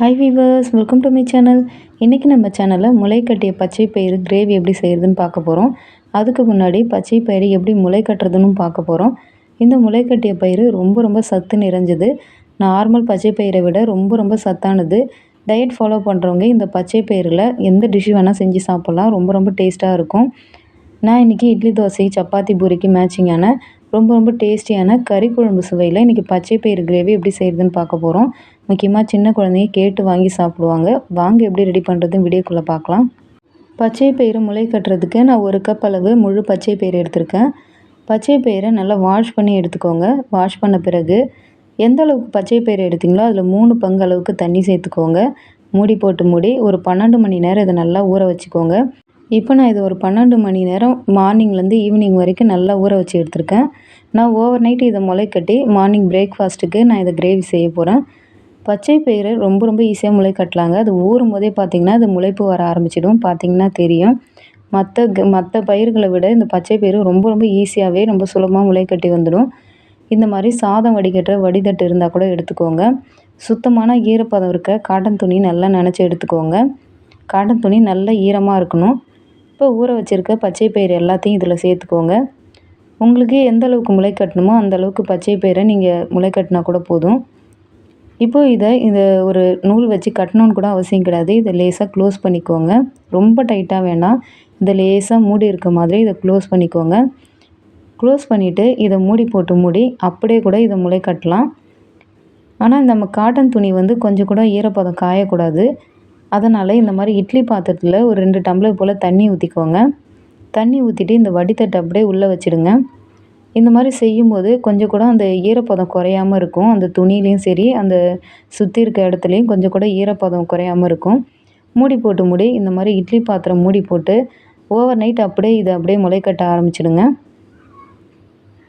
Hi viewers welcome to my channel இன்றைக்கி நம்ம சேனலில் முளை கட்டிய பச்சை பயிறு கிரேவி எப்படி செய்கிறதுன்னு பார்க்க போகிறோம் அதுக்கு முன்னாடி பச்சை பயிறு எப்படி முளை கட்டுறதுன்னு பார்க்க போகிறோம் இந்த முளை கட்டிய பயிறு ரொம்ப ரொம்ப சத்து நிறைஞ்சது. நார்மல் பச்சை பயிரை விட ரொம்ப ரொம்ப சத்தானது. டயட் ஃபாலோ பண்ணுறவங்க இந்த பச்சை பயிரில் எந்த டிஷ்ஷு வேணால் செஞ்சு சாப்பிட்லாம். ரொம்ப ரொம்ப டேஸ்ட்டாக இருக்கும். நான் இன்றைக்கி இட்லி தோசை சப்பாத்தி பூரிக்கு மேட்சிங்கான ரொம்ப ரொம்ப டேஸ்டியான கறி குழம்பு சுவையில் இன்றைக்கி பச்சை பயிறு கிரேவி எப்படி செய்கிறதுன்னு பார்க்க போகிறோம் முக்கியமாக சின்ன குழந்தைங்க கேட்டு வாங்கி சாப்பிடுவாங்க. வாங்க எப்படி ரெடி பண்ணுறதுன்னு வீடியோக்குள்ளே பார்க்கலாம். பச்சை பயிறு முளை கட்டுறதுக்கு நான் ஒரு கப் அளவு முழு பச்சை பயிறு எடுத்திருக்கேன். பச்சை பயிரை நல்லா வாஷ் பண்ணி எடுத்துக்கோங்க. வாஷ் பண்ண பிறகு எந்த அளவுக்கு பச்சை பயிறு எடுத்தீங்களோ அதில் மூணு பங்கு அளவுக்கு தண்ணி சேர்த்துக்கோங்க. மூடி போட்டு மூடி ஒரு பன்னெண்டு மணி நேரம் இதை நல்லா ஊற வச்சுக்கோங்க. இப்போ நான் இது ஒரு பன்னெண்டு மணி நேரம் மார்னிங்லேருந்து ஈவினிங் வரைக்கும் நல்லா ஊற வச்சு எடுத்திருக்கேன். நான் ஓவர் நைட் இதை முளை கட்டி மார்னிங் பிரேக்ஃபாஸ்ட்டுக்கு நான் இதை கிரேவி செய்ய போகிறேன் பச்சை பயிறு ரொம்ப ரொம்ப ஈஸியாக முளை கட்டலாங்க. அது ஊறும் போதே பார்த்திங்கன்னா அது முளைப்பு வர ஆரம்பிச்சிடும். பார்த்திங்கன்னா தெரியும். மற்ற க மற்ற பயிர்களை விட இந்த பச்சை பயிர் ரொம்ப ரொம்ப ஈஸியாகவே ரொம்ப சுலபமாக முளை கட்டி வந்துடும். இந்த மாதிரி சாதம் வடிகட்டுற வடிதட்டு இருந்தால் கூட எடுத்துக்கோங்க. சுத்தமான ஈரப்பதம் இருக்க காட்டன் துணி நல்லா நினச்சி எடுத்துக்கோங்க. காட்டன் துணி நல்லா ஈரமாக இருக்கணும். இப்போ ஊற வச்சுருக்க பச்சை பயிறு எல்லாத்தையும் இதில் சேர்த்துக்கோங்க. உங்களுக்கு எந்த அளவுக்கு முளை கட்டணுமோ அந்த அளவுக்கு பச்சை பயிரை நீங்கள் முளை கட்டினா கூட போதும். இப்போ இதை இந்த ஒரு நூல் வச்சு கட்டணுன்னு கூட அவசியம் கிடையாது. இதை லேசாக க்ளோஸ் பண்ணிக்கோங்க. ரொம்ப டைட்டாக வேணாம் இதை லேசாக மூடி இருக்க மாதிரி இதை க்ளோஸ் பண்ணிக்கோங்க. க்ளோஸ் பண்ணிவிட்டு இதை மூடி போட்டு மூடி அப்படியே கூட இதை முளை கட்டலாம். ஆனால் நம்ம காட்டன் துணி வந்து கொஞ்சம் கூட ஈரப்பதம் காயக்கூடாது. அதனால் இந்த மாதிரி இட்லி பாத்திரத்தில் ஒரு ரெண்டு டம்ளர் போல் தண்ணி ஊற்றிக்கோங்க தண்ணி ஊற்றிட்டு இந்த வடித்தட்டை அப்படியே உள்ளே வச்சுடுங்க. இந்த மாதிரி செய்யும்போது கொஞ்சம் கூட அந்த ஈரப்பதம் குறையாம இருக்கும். அந்த துணியிலையும் சரி அந்த சுற்றி இருக்க இடத்துலையும் கொஞ்சம் கூட ஈரப்பதம் குறையாம இருக்கும். மூடி போட்டு மூடி இந்த மாதிரி இட்லி பாத்திரம் மூடி போட்டு ஓவர் நைட் அப்படியே இதை அப்படியே முளைக்கட்ட ஆரம்பிச்சிடுங்க.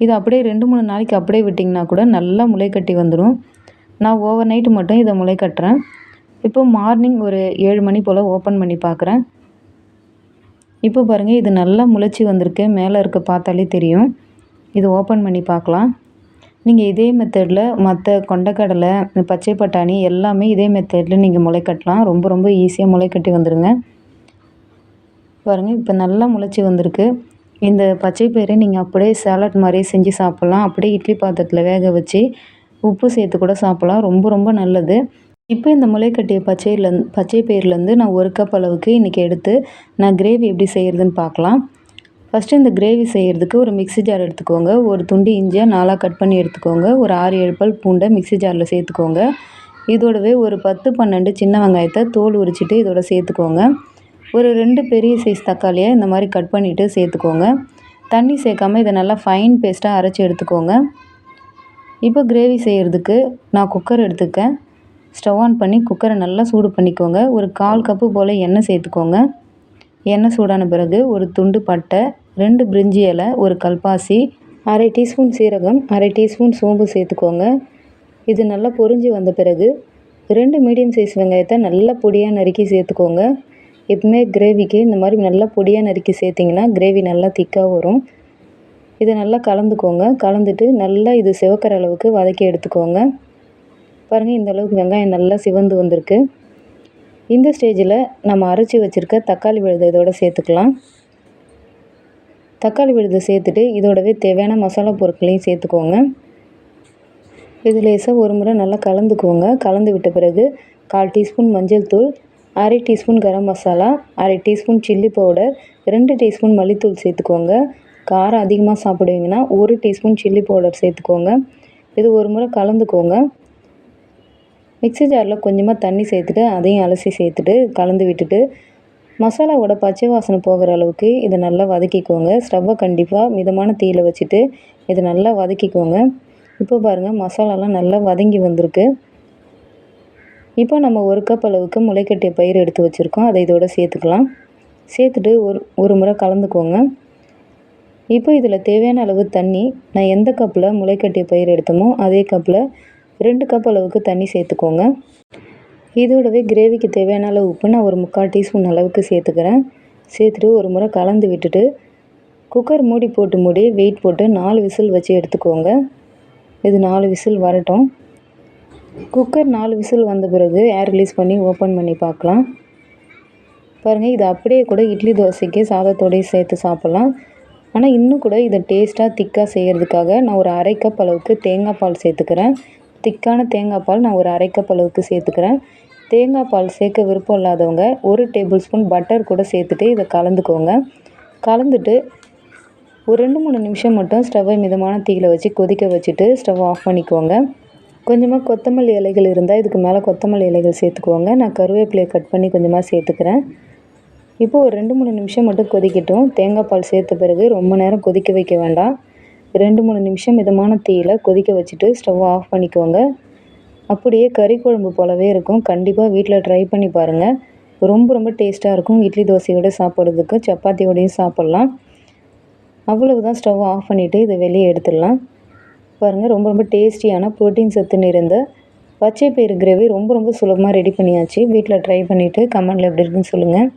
இது அப்படியே ரெண்டு மூணு நாளைக்கு அப்படியே விட்டிங்கன்னா கூட நல்லா முளைக்கட்டி வந்துடும் நான் ஓவர் நைட்டு மட்டும் இதை முளை கட்டுறேன். இப்போ மார்னிங் ஒரு ஏழு மணி போல் ஓப்பன் பண்ணி பார்க்குறேன் இப்போ பாருங்கள் இது நல்லா முளைச்சி வந்திருக்கு. மேலே இருக்க பார்த்தாலே தெரியும். இது ஓப்பன் பண்ணி பார்க்கலாம். நீங்கள் இதே மெத்தடில் மற்ற கொண்டக்கடலை பச்சை பட்டாணி எல்லாமே இதே மெத்தடில் நீங்கள் முளை கட்டலாம். ரொம்ப ரொம்ப ஈஸியாக முளை கட்டி வந்துடுங்க பாருங்கள் இப்போ நல்லா முளைச்சி வந்திருக்கு. இந்த பச்சை பயிரை நீங்கள் அப்படியே சாலட் மாதிரி செஞ்சு சாப்பிட்லாம். அப்படியே இட்லி பாத்திரத்தில் வேக வச்சு உப்பு சேர்த்து கூட சாப்பிட்லாம். ரொம்ப ரொம்ப நல்லது. இப்போ இந்த முளைக்கட்டிய பச்சையிலேருந்து பச்சை பயிர்லேருந்து நான் ஒரு கப் அளவுக்கு இன்றைக்கி எடுத்து நான் கிரேவி எப்படி செய்கிறதுன்னு பார்க்கலாம். ஃபஸ்ட்டு இந்த கிரேவி செய்கிறதுக்கு ஒரு மிக்ஸி ஜார் எடுத்துக்கோங்க. ஒரு துண்டு இஞ்சியை நாலாக கட் பண்ணி எடுத்துக்கோங்க. ஒரு ஆறு ஏழு பல் பூண்டை மிக்ஸி ஜாரில் சேர்த்துக்கோங்க. இதோடவே ஒரு பத்து பன்னெண்டு சின்ன வெங்காயத்தை தோல் உரிச்சிட்டு இதோட சேர்த்துக்கோங்க. ஒரு ரெண்டு பெரிய சைஸ் தக்காளியை இந்த மாதிரி கட் பண்ணிவிட்டு சேர்த்துக்கோங்க. தண்ணி சேர்க்காமல் இதை நல்லா ஃபைன் பேஸ்ட்டாக அரைச்சி எடுத்துக்கோங்க. இப்போ கிரேவி செய்கிறதுக்கு நான் குக்கர் எடுத்துக்கேன். ஸ்டவ் ஆன் பண்ணி குக்கரை நல்லா சூடு பண்ணிக்கோங்க. ஒரு கால் கப்பு போல் எண்ணெய் சேர்த்துக்கோங்க. எண்ணெய் சூடான பிறகு ஒரு துண்டு பட்டை ரெண்டு பிரிஞ்சி இலை ஒரு கல்பாசி அரை டீஸ்பூன் சீரகம் அரை டீஸ்பூன் சோம்பு சேர்த்துக்கோங்க. இது நல்லா பொரிஞ்சு வந்த பிறகு ரெண்டு மீடியம் சைஸ் வெங்காயத்தை நல்லா பொடியாக நறுக்கி சேர்த்துக்கோங்க. எப்பவுமே கிரேவிக்கு இந்த மாதிரி நல்லா பொடியாக நறுக்கி சேர்த்திங்கன்னா கிரேவி நல்லா திக்காக வரும். இதை நல்லா கலந்துக்கோங்க. கலந்துட்டு நல்லா இது சிவக்கிற அளவுக்கு வதக்கி எடுத்துக்கோங்க. பாருங்கள் இந்த அளவுக்கு வெங்காயம் நல்லா சிவந்து வந்திருக்கு. இந்த ஸ்டேஜில் நம்ம அரைச்சி வச்சுருக்க தக்காளி விழுது இதோட சேர்த்துக்கலாம். தக்காளி விழுது சேர்த்துட்டு இதோடவே தேவையான மசாலா பொருட்களையும் சேர்த்துக்கோங்க. இது லேசாக ஒரு முறை நல்லா கலந்துக்கோங்க. கலந்து விட்ட பிறகு கால் டீஸ்பூன் மஞ்சள் தூள் அரை டீஸ்பூன் கரம் மசாலா அரை டீஸ்பூன் சில்லி பவுடர் ரெண்டு டீஸ்பூன் மல்லித்தூள் சேர்த்துக்கோங்க. காரம் அதிகமாக சாப்பிடுவீங்கன்னா ஒரு டீஸ்பூன் சில்லி பவுடர் சேர்த்துக்கோங்க. இது ஒரு முறை கலந்துக்கோங்க. மிக்ஸி ஜாரில் கொஞ்சமாக தண்ணி சேர்த்துட்டு அதையும் அலசி சேர்த்துட்டு கலந்து விட்டுட்டு மசாலாவோட பச்சை வாசனை போகிற அளவுக்கு இதை நல்லா வதக்கிக்கோங்க. ஸ்டவ்வை கண்டிப்பாக மிதமான தீயில் வச்சுட்டு இதை நல்லா வதக்கிக்கோங்க. இப்போ பாருங்கள் மசாலாலாம் நல்லா வதங்கி வந்திருக்கு. இப்போ நம்ம ஒரு கப் அளவுக்கு முளைக்கட்டிய பயிர் எடுத்து வச்சுருக்கோம். அதை இதோட சேர்த்துக்கலாம். சேர்த்துட்டு ஒரு ஒரு முறை கலந்துக்கோங்க. இப்போ இதில் தேவையான அளவு தண்ணி நான் எந்த கப்பில் முளைக்கட்டிய பயிர் எடுத்தோமோ அதே கப்பில் ரெண்டு கப் அளவுக்கு தண்ணி சேர்த்துக்கோங்க. இதோடவே கிரேவிக்கு தேவையான அளவு உப்பு நான் ஒரு முக்கால் டீஸ்பூன் அளவுக்கு சேர்த்துக்கிறேன். சேர்த்துட்டு ஒரு முறை கலந்து விட்டுட்டு குக்கர் மூடி போட்டு மூடி வெயிட் போட்டு நாலு விசில் வச்சு எடுத்துக்கோங்க. இது நாலு விசில் வரட்டும். குக்கர் நாலு விசில் வந்த பிறகு ஏர் ரிலீஸ் பண்ணி ஓப்பன் பண்ணி பார்க்கலாம். பாருங்கள் இது அப்படியே கூட இட்லி தோசைக்கு சாதத்தோடையும் சேர்த்து சாப்பிட்லாம். ஆனால் இன்னும் கூட இதை டேஸ்ட்டாக திக்காக செய்கிறதுக்காக நான் ஒரு அரை கப் அளவுக்கு தேங்காய் பால் சேர்த்துக்கிறேன். திக்கான தேங்காய் பால் நான் ஒரு அரை கப் அளவுக்கு சேர்த்துக்கிறேன். தேங்காய் பால் சேர்க்க விருப்பம் இல்லாதவங்க ஒரு டேபிள் ஸ்பூன் பட்டர் கூட சேர்த்துட்டு இதை கலந்துக்கோங்க. கலந்துட்டு ஒரு ரெண்டு மூணு நிமிஷம் மட்டும் ஸ்டவ்வை மிதமான தீயில் வச்சு கொதிக்க வச்சுட்டு ஸ்டவ் ஆஃப் பண்ணிக்கோங்க. கொஞ்சமாக கொத்தமல்லி இலைகள் இருந்தால் இதுக்கு மேலே கொத்தமல்லி இலைகள் சேர்த்துக்குவோங்க நான் கருவேப்பிலையை கட் பண்ணி கொஞ்சமாக சேர்த்துக்கிறேன். இப்போது ஒரு ரெண்டு மூணு நிமிஷம் மட்டும் கொதிக்கட்டும். தேங்காய் பால் சேர்த்த பிறகு ரொம்ப நேரம் கொதிக்க வைக்க வேண்டாம். ரெண்டு மூணு நிமிஷம் மிதமான தீயில் கொதிக்க வச்சுட்டு ஸ்டவ் ஆஃப் பண்ணிக்கோங்க. அப்படியே கறி குழம்பு போலவே இருக்கும். கண்டிப்பாக வீட்டில் ட்ரை பண்ணி பாருங்கள் ரொம்ப ரொம்ப டேஸ்ட்டாக இருக்கும். இட்லி தோசையோடு சாப்பிட்றதுக்கு சப்பாத்தியோடையும் சாப்பிட்லாம். அவ்வளவுதான் ஸ்டவ் ஆஃப் பண்ணிவிட்டு இதை வெளியே எடுத்துடலாம். பாருங்கள் ரொம்ப ரொம்ப டேஸ்டியான ப்ரோட்டீன் சத்து நிறைந்த பச்சை பயிறு கிரேவி ரொம்ப ரொம்ப சுலபமாக ரெடி பண்ணியாச்சு. வீட்டில் ட்ரை பண்ணிவிட்டு கமெண்டில் எப்படி இருக்குன்னு சொல்லுங்கள்